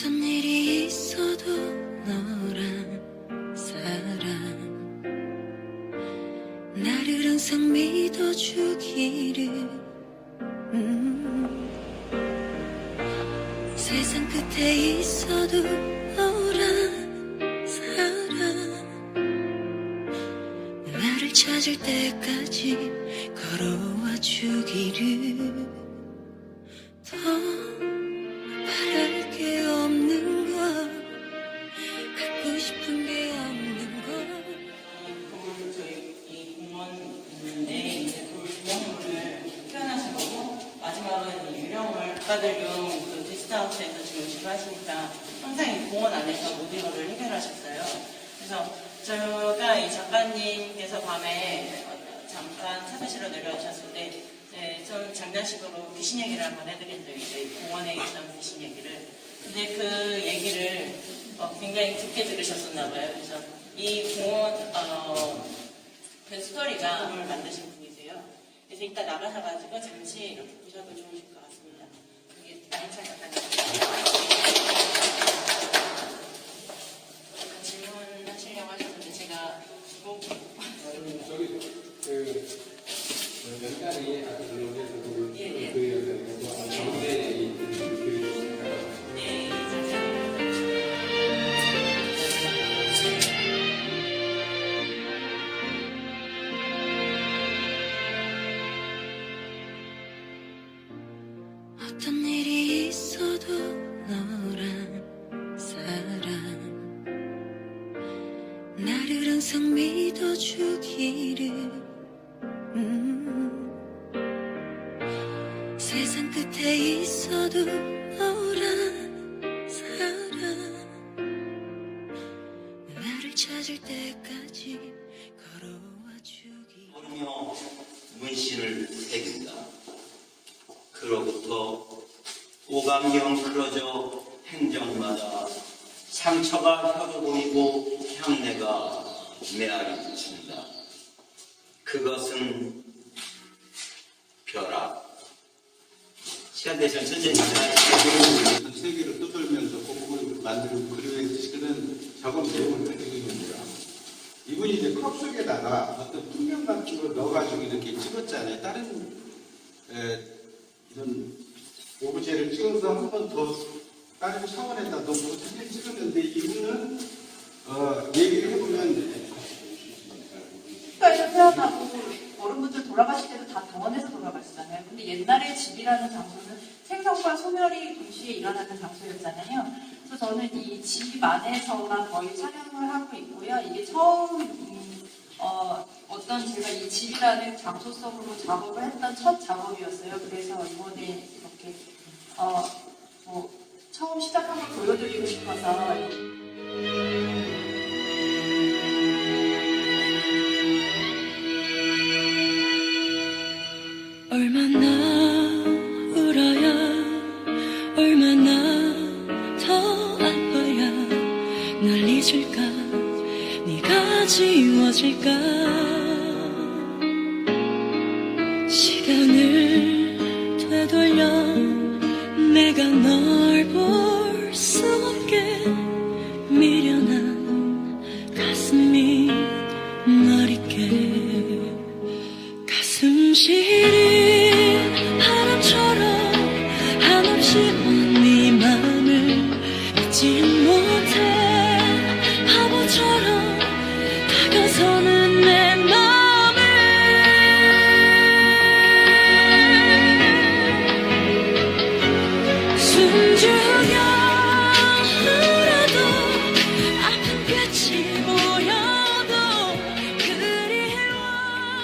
어떤 일이 있어도 너란 사람. 나를 항상 믿어주기를. 음. 세상 끝에 있어도 너란 사람. 나를 찾을 때까지 걸어와 주기를. 더 국가들용 그 게스트하우스에서 지금 지도하시니까 항상 이 공원 안에서 모든 것을 해결하셨어요. 그래서 제가 이 작가님께서 밤에 잠깐 사무실로 내려오셨을 때 네, 좀 장난식으로 귀신 얘기를 한번 해드린 적이 있어요. 이 공원에 있던 귀신 얘기를. 근데 그 얘기를 어, 굉장히 깊게 들으셨었나 봐요. 그래서 이 공원 어, 그 스토리가 을 만드신 분이세요. 그래서 이따 나가셔가지고 잠시 이렇게 보셔도 좋으실 것 같습니다. 어떤 일이 나를 항상 믿어주기를 음. 세상 끝에 있어도 너란 사람 나를 찾을 때까지 걸어와 주기 하며 문신을 새긴다. 그로부터 오감경 흐러져 행정마다 상처가 혀도 보이고 향내가 메아리 붙인다. 그것은 벼락. 시간 되시면 천천히 말씀해 세계를 떠돌면서 곡을 만드는 그런 그런 작업 내용을 가지고 있습니다. 이분이 이제 컵 속에다가 어떤 풍경 걸 넣어가지고 이렇게 찍었잖아요. 다른 에, 이런 오브제를 찍어서 한 번 더 다른 차원에다 넣고 사진 찍었는데 이분은 어, 얘기를 해보면 국가에서 태어나고 어른분들 돌아가실 때도 다 병원에서 돌아가시잖아요. 근데 옛날에 집이라는 장소는 생성과 소멸이 동시에 일어나는 장소였잖아요. 그래서 저는 이 집 안에서만 거의 촬영을 하고 있고요. 이게 처음 음, 어, 어떤 제가 이 집이라는 장소 속으로 작업을 했던 첫 작업이었어요. 그래서 이번에 이렇게 어, 뭐 처음 시작한 걸 보여드리고 싶어서. 얼마나 울어야 얼마나 더 아파야 널 잊을까 네가 지워질까. 시간을 되돌려 내가 널